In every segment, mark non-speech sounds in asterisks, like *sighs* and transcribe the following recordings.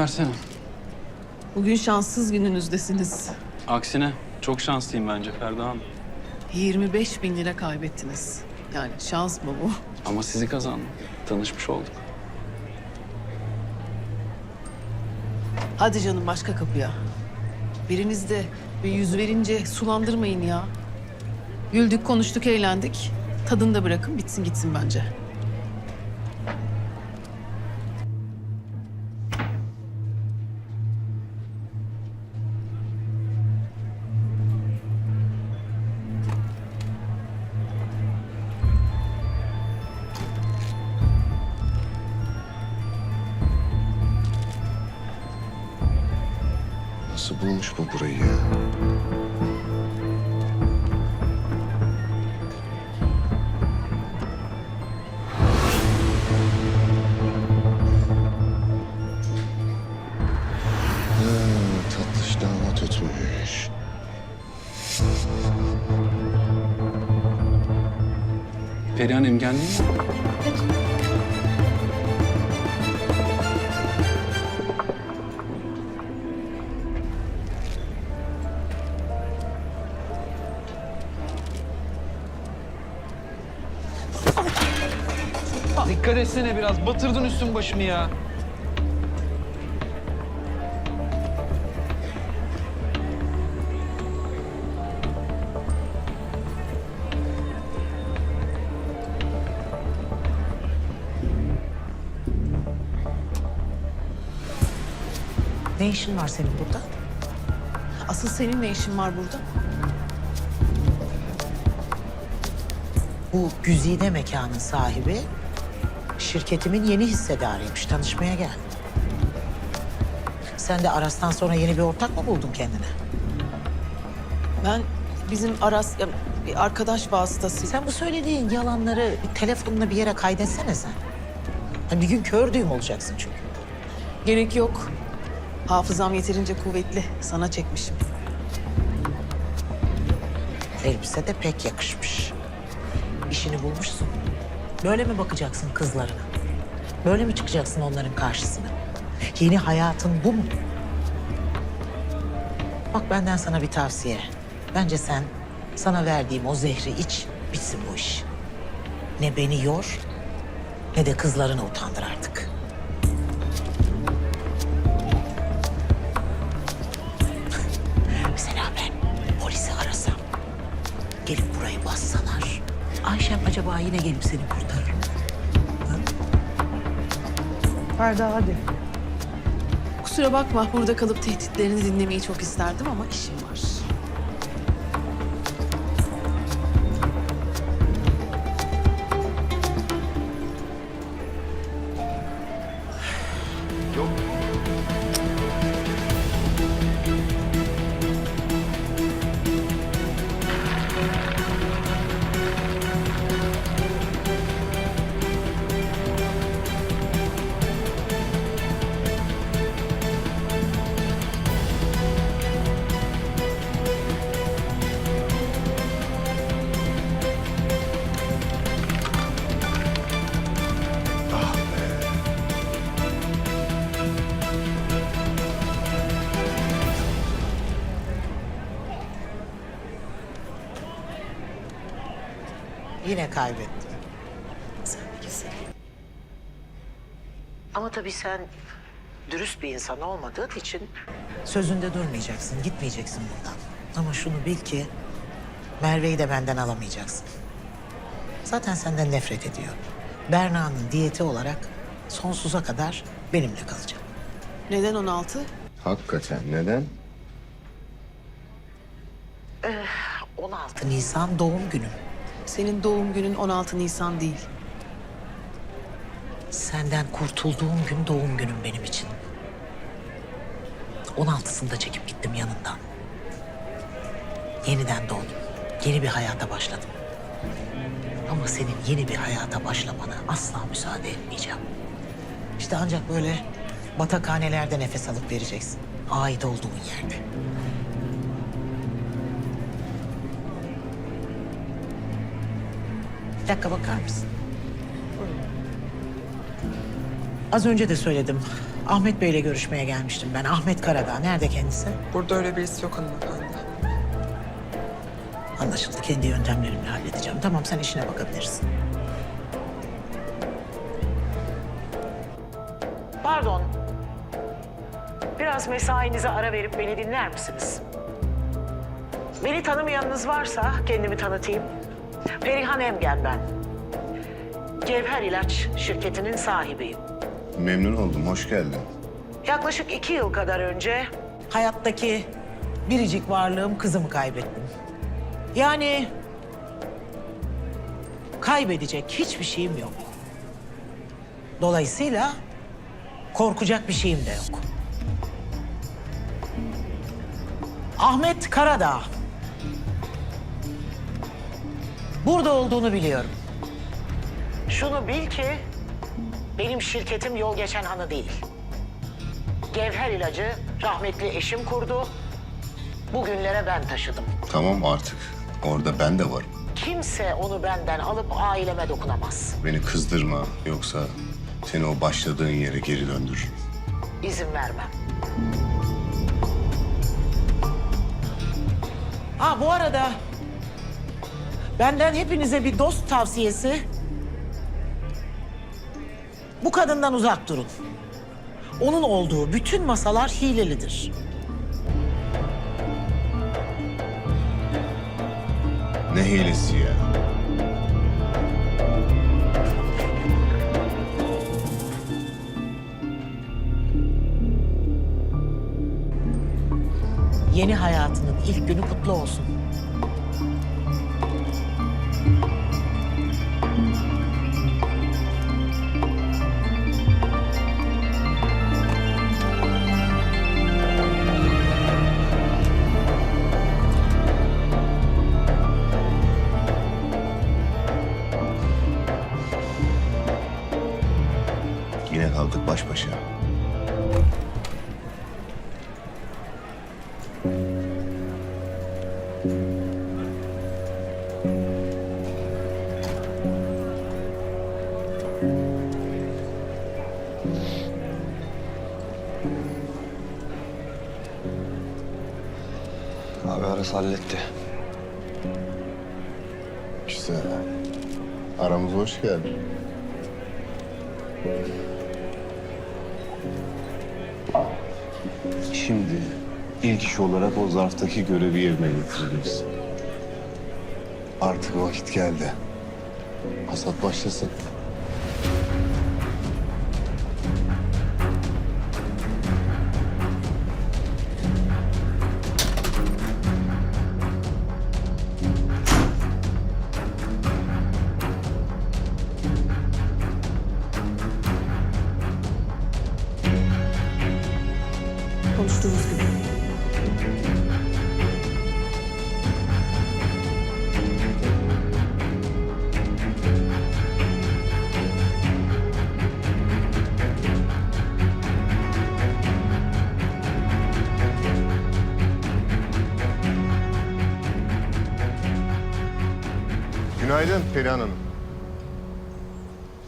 Versene. Bugün şanssız gününüzdesiniz. Aksine çok şanslıyım bence Ferda Hanım. 25 bin lira kaybettiniz. Yani şans mı bu? Ama sizi kazandım. Tanışmış olduk. Hadi canım başka kapıya. Biriniz de bir yüz verince sulandırmayın ya. Güldük, konuştuk, eğlendik. Tadını da bırakın, bitsin gitsin bence. Nasıl bulmuş bu burayı ya? Ha, tatlış damat ötmüş. Perihan değil mi? Dikkat etsene biraz. Batırdın üstün başımı ya. Ne işin var senin burada? Asıl senin ne işin var burada? Bu güzide mekanın sahibi şirketimin yeni hissedarıymış. Tanışmaya geldim. Sen de Aras'tan sonra yeni bir ortak mı buldun kendine? Ben bizim Aras, ya, bir arkadaş vasıtası. Sen bu söylediğin yalanları bir telefonla bir yere kaydetsene sen. Ha, bir gün kör düğüm olacaksın çünkü. Gerek yok. Hafızam yeterince kuvvetli. Sana çekmişim. Elbise de pek yakışmış. İşini bulmuşsun. Böyle mi bakacaksın kızlarına? Böyle mi çıkacaksın onların karşısına? Yeni hayatın bu mu? Bak benden sana bir tavsiye. Bence sen sana verdiğim o zehri iç, bitsin bu iş. Ne beni yor, ne de kızlarını utandır artık. *laughs* Mesela ben polisi arasam, gelip burayı bassalar, Ayşem acaba yine gelip seni kurtarır Ferda hadi. Kusura bakma burada kalıp tehditlerini dinlemeyi çok isterdim ama işim var. Sen bilirsin. Ama tabii sen dürüst bir insan olmadığın için sözünde durmayacaksın, gitmeyeceksin buradan. Ama şunu bil ki Merve'yi de benden alamayacaksın. Zaten senden nefret ediyor. Berna'nın diyeti olarak sonsuza kadar benimle kalacak. Neden 16? Hakikaten neden? 16 Nisan doğum günüm. Senin doğum günün 16 Nisan değil. Senden kurtulduğum gün doğum günüm benim için. 16'sında çekip gittim yanından. Yeniden doğdum. Yeni bir hayata başladım. Ama senin yeni bir hayata başlamana asla müsaade etmeyeceğim. İşte ancak böyle batakhanelerde nefes alıp vereceksin. Ait olduğun yerde. Dakika bakar mısın? Az önce de söyledim. Ahmet Bey'le görüşmeye gelmiştim ben. Ahmet Karadağ. Nerede kendisi? Burada öyle birisi yok hanımefendi. Anlaşıldı. Kendi yöntemlerimle halledeceğim. Tamam sen işine bakabilirsin. Pardon. Biraz mesainize ara verip beni dinler misiniz? Beni tanımayanınız varsa kendimi tanıtayım. Perihan Emgen ben. Cevher İlaç şirketinin sahibiyim. Memnun oldum, hoş geldin. Yaklaşık iki yıl kadar önce hayattaki biricik varlığım kızımı kaybettim. Yani kaybedecek hiçbir şeyim yok. Dolayısıyla korkacak bir şeyim de yok. Ahmet Karadağ. Burada olduğunu biliyorum. Şunu bil ki benim şirketim yol geçen hanı değil. Gevher ilacı rahmetli eşim kurdu. Bugünlere ben taşıdım. Tamam artık, orada ben de varım. Kimse onu benden alıp aileme dokunamaz. Beni kızdırma, yoksa seni o başladığın yere geri döndürürüm. İzin vermem. Ha bu arada benden hepinize bir dost tavsiyesi. Bu kadından uzak durun. Onun olduğu bütün masalar hilelidir. Ne hilesi ya? Yeni hayatının ilk günü kutlu olsun. Abi Aras halletti. Güzel. Aramıza hoş geldin. Şimdi ilk iş olarak o zarftaki görevi yerine getireceğiz. Artık vakit geldi. Hasat başlasın. Günaydın Perihan Hanım.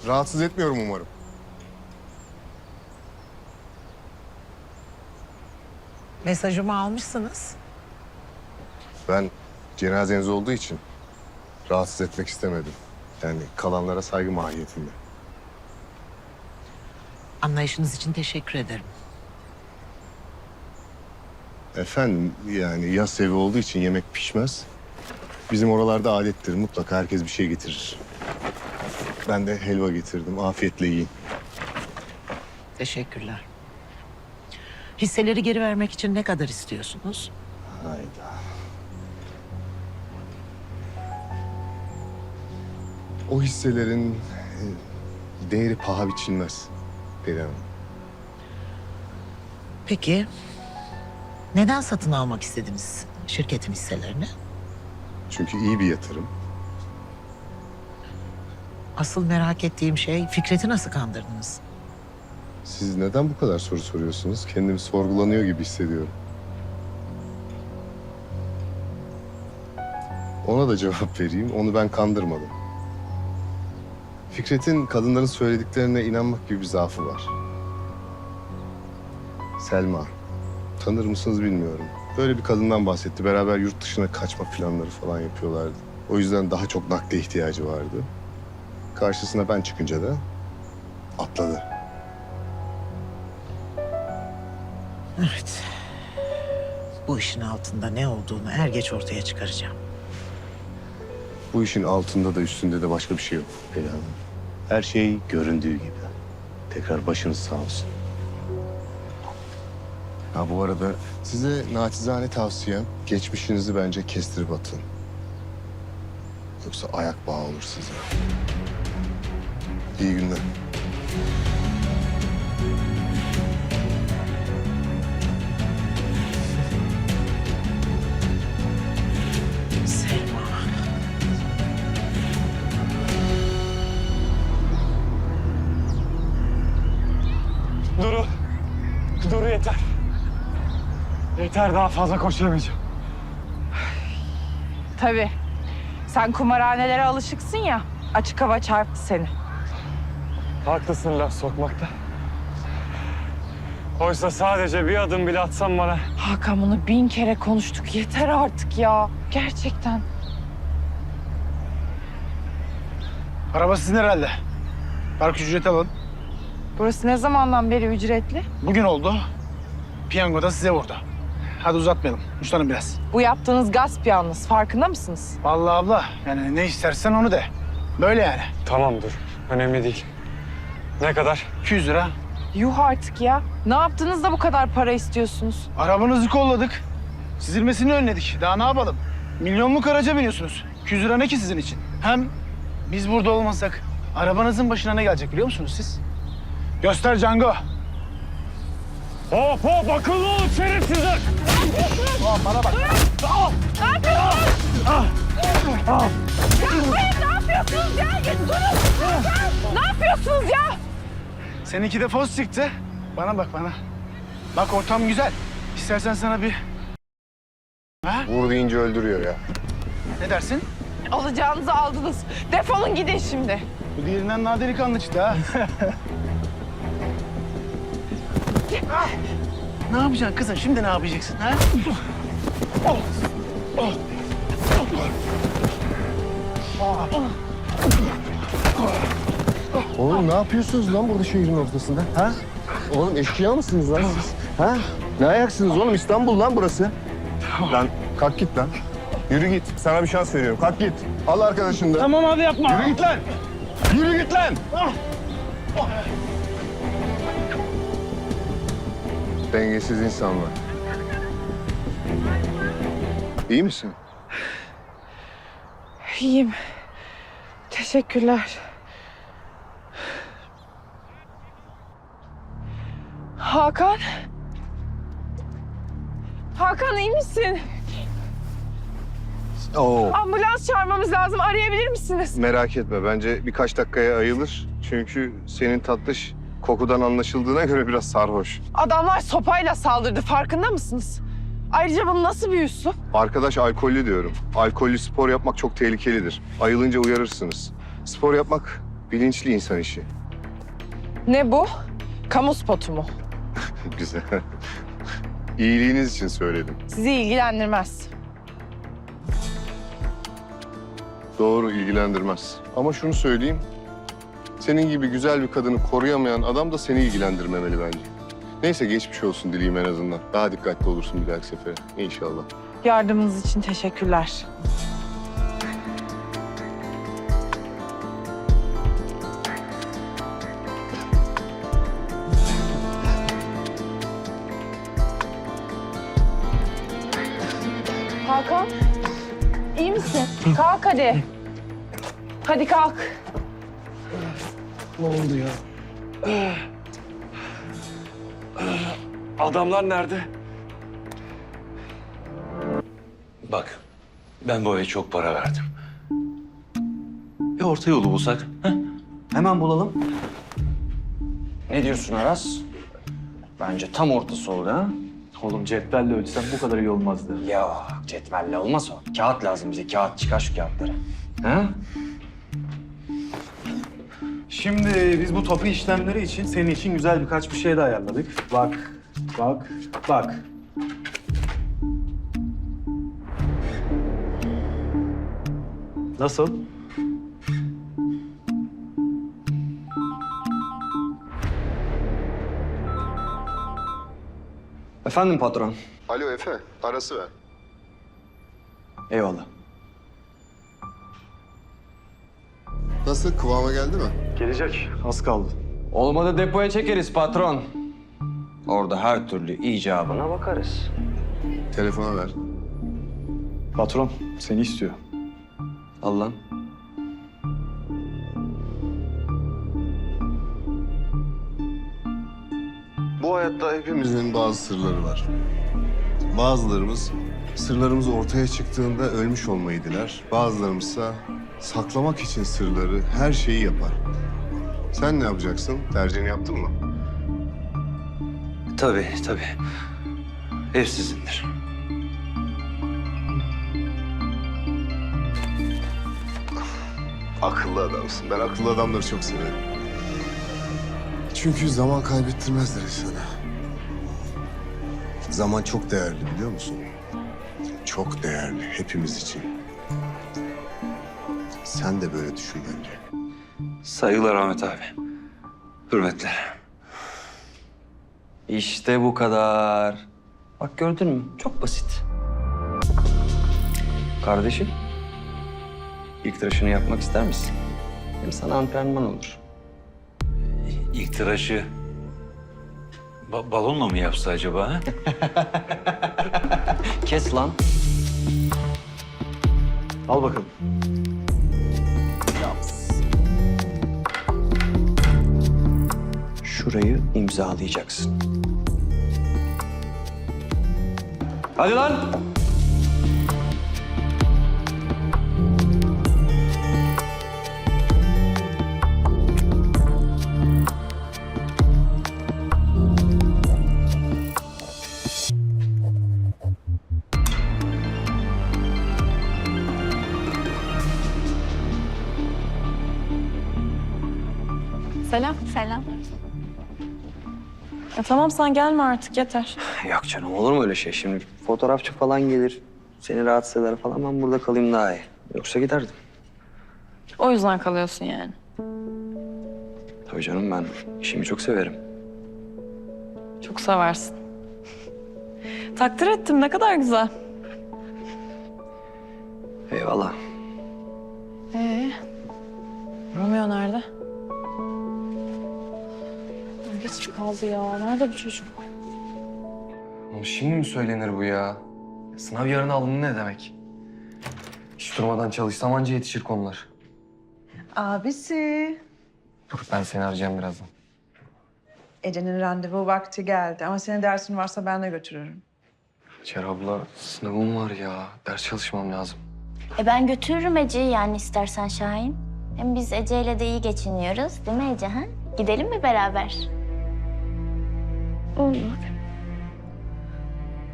Rahatsız etmiyorum umarım. Mesajımı almışsınız. Ben cenazeniz olduğu için rahatsız etmek istemedim. Yani kalanlara saygı mahiyetinde. Anlayışınız için teşekkür ederim. Efendim yani yaz evi olduğu için yemek pişmez. Bizim oralarda adettir. Mutlaka herkes bir şey getirir. Ben de helva getirdim. Afiyetle yiyin. Teşekkürler. Hisseleri geri vermek için ne kadar istiyorsunuz? Hayda. O hisselerin e, değeri paha biçilmez Hanım. Peki neden satın almak istediniz şirketin hisselerini? Çünkü iyi bir yatırım. Asıl merak ettiğim şey Fikret'i nasıl kandırdınız? Siz neden bu kadar soru soruyorsunuz? Kendimi sorgulanıyor gibi hissediyorum. Ona da cevap *laughs* vereyim. Onu ben kandırmadım. Fikret'in kadınların söylediklerine inanmak gibi bir zaafı var. Selma. Tanır mısınız bilmiyorum. Böyle bir kadından bahsetti. Beraber yurt dışına kaçma planları falan yapıyorlardı. O yüzden daha çok nakde ihtiyacı vardı. Karşısına ben çıkınca da atladı. Evet. Bu işin altında ne olduğunu er geç ortaya çıkaracağım. Bu işin altında da üstünde de başka bir şey yok Pelin Hanım. Her şey göründüğü gibi. Tekrar başınız sağ olsun. Ha bu arada size naçizane tavsiyem geçmişinizi bence kestirip atın. Yoksa ayak bağı olur size. İyi günler. Yeter daha fazla koşamayacağım. Tabii. Sen kumarhanelere alışıksın ya. Açık hava çarptı seni. Haklısın laf sokmakta. Oysa sadece bir adım bile atsam bana Hakan bunu bin kere konuştuk. Yeter artık ya. Gerçekten. Araba sizin herhalde. Park ücreti alın. Burası ne zamandan beri ücretli? Bugün oldu. Piyango da size vurdu. Hadi uzatmayalım. Uçlanın biraz. Bu yaptığınız gasp yalnız. Farkında mısınız? Vallahi abla yani ne istersen onu de. Böyle yani. tamam dur. Önemli değil. Ne kadar? 200 lira. Yuh artık ya. Ne yaptınız da bu kadar para istiyorsunuz? Arabanızı kolladık. Çizilmesini önledik. Daha ne yapalım? Milyonluk araca biniyorsunuz. 200 lira ne ki sizin için? Hem biz burada olmasak arabanızın başına ne gelecek biliyor musunuz siz? Göster Django. Hop hop akıllı olun şerefsizler. Ne yapıyorsunuz ya? Seninki de fos çıktı. Bana bak bana. Bak ortam güzel. İstersen sana bir... Ha? Vur deyince öldürüyor ya. Ne dersin? Alacağınızı aldınız. Defolun gidin şimdi. Bu diğerinden daha delikanlı çıktı ha. *laughs* Ah! Ne yapacaksın kızım? Şimdi ne yapacaksın ha? Oğlum ne yapıyorsunuz lan burada şehrin ortasında? Ha? Oğlum eşkıya mısınız lan siz? Ha? Ne ayaksınız oğlum? İstanbul lan burası. Lan kalk git lan. Yürü git. Sana bir şans veriyorum. Kalk git. Al arkadaşını da. Tamam abi yapma. Yürü git lan. Yürü git lan. Dengesiz insanlar. İyi misin? İyiyim. Teşekkürler. Hakan. Hakan iyi misin? Oo. Ambulans çağırmamız lazım. Arayabilir misiniz? Merak etme. Bence birkaç dakikaya ayılır. Çünkü senin tatlış kokudan anlaşıldığına göre biraz sarhoş. Adamlar sopayla saldırdı. Farkında mısınız? Ayrıca bu nasıl bir üslup? Arkadaş alkollü diyorum. Alkollü spor yapmak çok tehlikelidir. Ayılınca uyarırsınız. Spor yapmak bilinçli insan işi. Ne bu? Kamu spotu mu? *laughs* Güzel. İyiliğiniz için söyledim. Sizi ilgilendirmez. Doğru ilgilendirmez. Ama şunu söyleyeyim. Senin gibi güzel bir kadını koruyamayan adam da seni ilgilendirmemeli bence. Neyse geçmiş olsun dileyim en azından. Daha dikkatli olursun bir dahaki sefere. İnşallah. Yardımınız için teşekkürler. Hakan, iyi misin? Kalk hadi. Hadi kalk. Adamlar nerede? Bak, ben bu eve çok para verdim. Bir orta yolu bulsak. Heh? Hemen bulalım. Ne diyorsun Aras? Bence tam ortası oldu ha? Oğlum cetvelle ölçsem bu kadar iyi olmazdı. Ya cetvelle olmaz o. Kağıt lazım bize. Kağıt çıkar şu kağıtları. Ha? Şimdi biz bu topu işlemleri için senin için güzel birkaç bir şey de ayarladık. Bak Bak, bak. Nasıl? Efendim patron. Alo Efe, arası ver. Eyvallah. Nasıl, kıvama geldi mi? Gelecek. Az kaldı. Olmadı depoya çekeriz patron. Orada her türlü icabına bakarız. Telefona ver. Patron seni istiyor. Al lan. Bu hayatta hepimizin bazı sırları var. Bazılarımız sırlarımız ortaya çıktığında ölmüş olmayı diler. Bazılarımızsa saklamak için sırları, her şeyi yapar. Sen ne yapacaksın? Tercihini yaptın mı? Tabii tabii. Ev sizindir. Akıllı adamsın. Ben akıllı adamları çok severim. Çünkü zaman kaybettirmezler insana. Zaman çok değerli biliyor musun? Çok değerli hepimiz için. Sen de böyle düşün bence. Saygılar Ahmet abi. Hürmetler. İşte bu kadar. Bak gördün mü? Çok basit. Kardeşim. ilk tıraşını yapmak ister misin? Hem sana antrenman olur. İlk tıraşı ba- balonla mı yapsa acaba? ha? *laughs* Kes lan. Al bakalım. Şurayı imzalayacaksın. Hadi lan. Ya tamam sen gelme artık yeter. *sighs* Yok canım olur mu öyle şey? Şimdi fotoğrafçı falan gelir. Seni rahatsız eder falan. Ben burada kalayım daha iyi. Yoksa giderdim. O yüzden kalıyorsun yani. Tabii canım ben işimi çok severim. Çok seversin. *laughs* Takdir ettim ne kadar güzel. Eyvallah. Ee, Romeo nerede? Geç kaldı ya. Nerede bu çocuk? Oğlum şimdi mi söylenir bu ya? Sınav yarın alındı ne demek? Hiç durmadan çalışsam anca yetişir konular. Abisi. Dur ben seni arayacağım birazdan. Ece'nin randevu vakti geldi ama senin dersin varsa ben de götürürüm. Hacer abla sınavım var ya. Ders çalışmam lazım. E ben götürürüm Ece'yi yani istersen Şahin. Hem biz Ece'yle de iyi geçiniyoruz değil mi Ece ha? Gidelim mi beraber? Olur.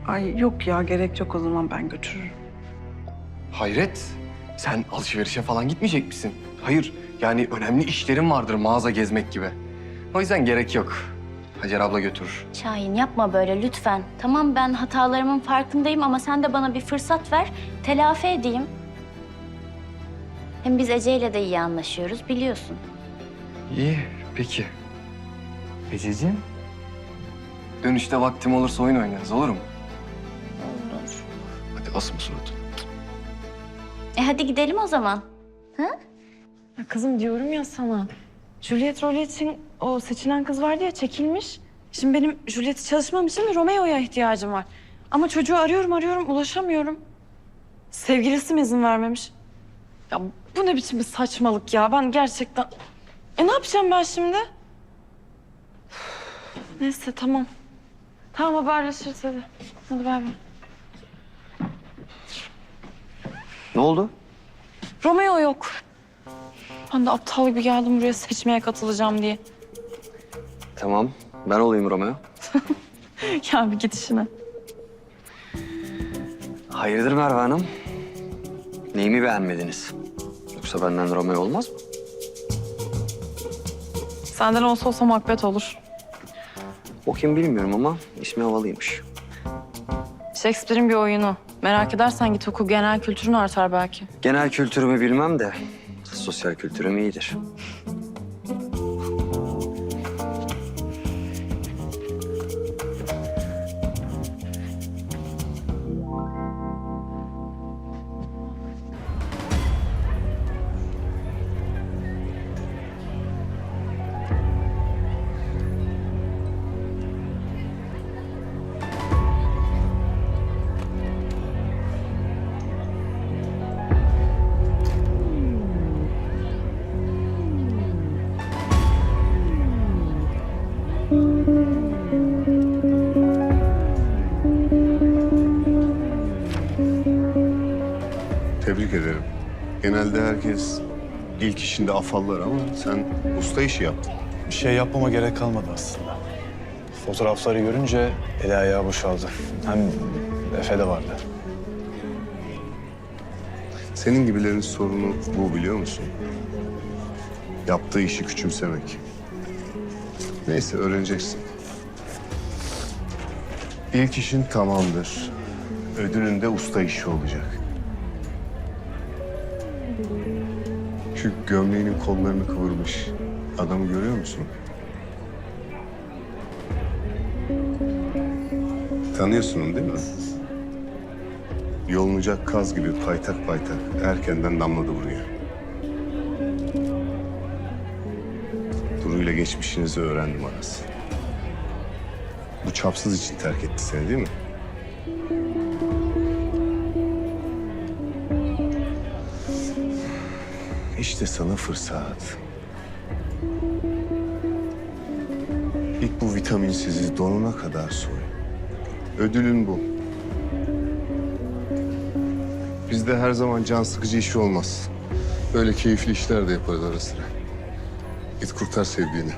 Ay yok ya gerek yok o zaman ben götürürüm. Hayret. Sen alışverişe falan gitmeyecek misin? Hayır. Yani önemli işlerim vardır mağaza gezmek gibi. O yüzden gerek yok. Hacer abla götürür. Şahin yapma böyle lütfen. Tamam ben hatalarımın farkındayım ama sen de bana bir fırsat ver. Telafi edeyim. Hem biz Ece'yle de iyi anlaşıyoruz biliyorsun. İyi, peki. Ececiğim? Dönüşte vaktim olursa oyun oynarız, olur mu? Olur. Hadi asma suratı. E hadi gidelim o zaman. Ya kızım diyorum ya sana. Juliet rolü için o seçilen kız vardı ya çekilmiş. Şimdi benim Juliet'i çalışmam için Romeo'ya ihtiyacım var. Ama çocuğu arıyorum arıyorum ulaşamıyorum. Sevgilisi mi izin vermemiş? Ya bu ne biçim bir saçmalık ya ben gerçekten... E ne yapacağım ben şimdi? Neyse tamam. Tamam haberleşiriz hadi. Hadi bay bay. Ne oldu? Romeo yok. Ben de aptal gibi geldim buraya seçmeye katılacağım diye. Tamam. Ben olayım Romeo. *laughs* Ya bir git işine. Hayırdır Merve Hanım? Neyimi beğenmediniz? Yoksa benden Romeo olmaz mı? Senden olsa olsa muhabbet olur. O kim bilmiyorum ama ismi havalıymış. Shakespeare'in bir oyunu. Merak edersen git oku. Genel kültürün artar belki. Genel kültürümü bilmem de sosyal kültürüm iyidir. Genelde herkes ilk işinde afallar ama sen usta işi yaptın. Bir şey yapmama gerek kalmadı aslında. Fotoğrafları görünce eli ayağı boşaldı. Hem Efe de vardı. Senin gibilerin sorunu bu biliyor musun? Yaptığı işi küçümsemek. Neyse öğreneceksin. İlk işin tamamdır. Ödülün de usta işi olacak. Şu gömleğinin kollarını kıvırmış. Adamı görüyor musun? Tanıyorsun onu değil mi? Yolunacak kaz gibi paytak paytak erkenden damladı buraya. Duru'yla geçmişinizi öğrendim Aras. Bu çapsız için terk etti seni değil mi? İşte sana fırsat. İlk bu vitaminsizi donuna kadar soy. Ödülün bu. Bizde her zaman can sıkıcı iş olmaz. Böyle keyifli işler de yaparız ara sıra. Git kurtar sevdiğini.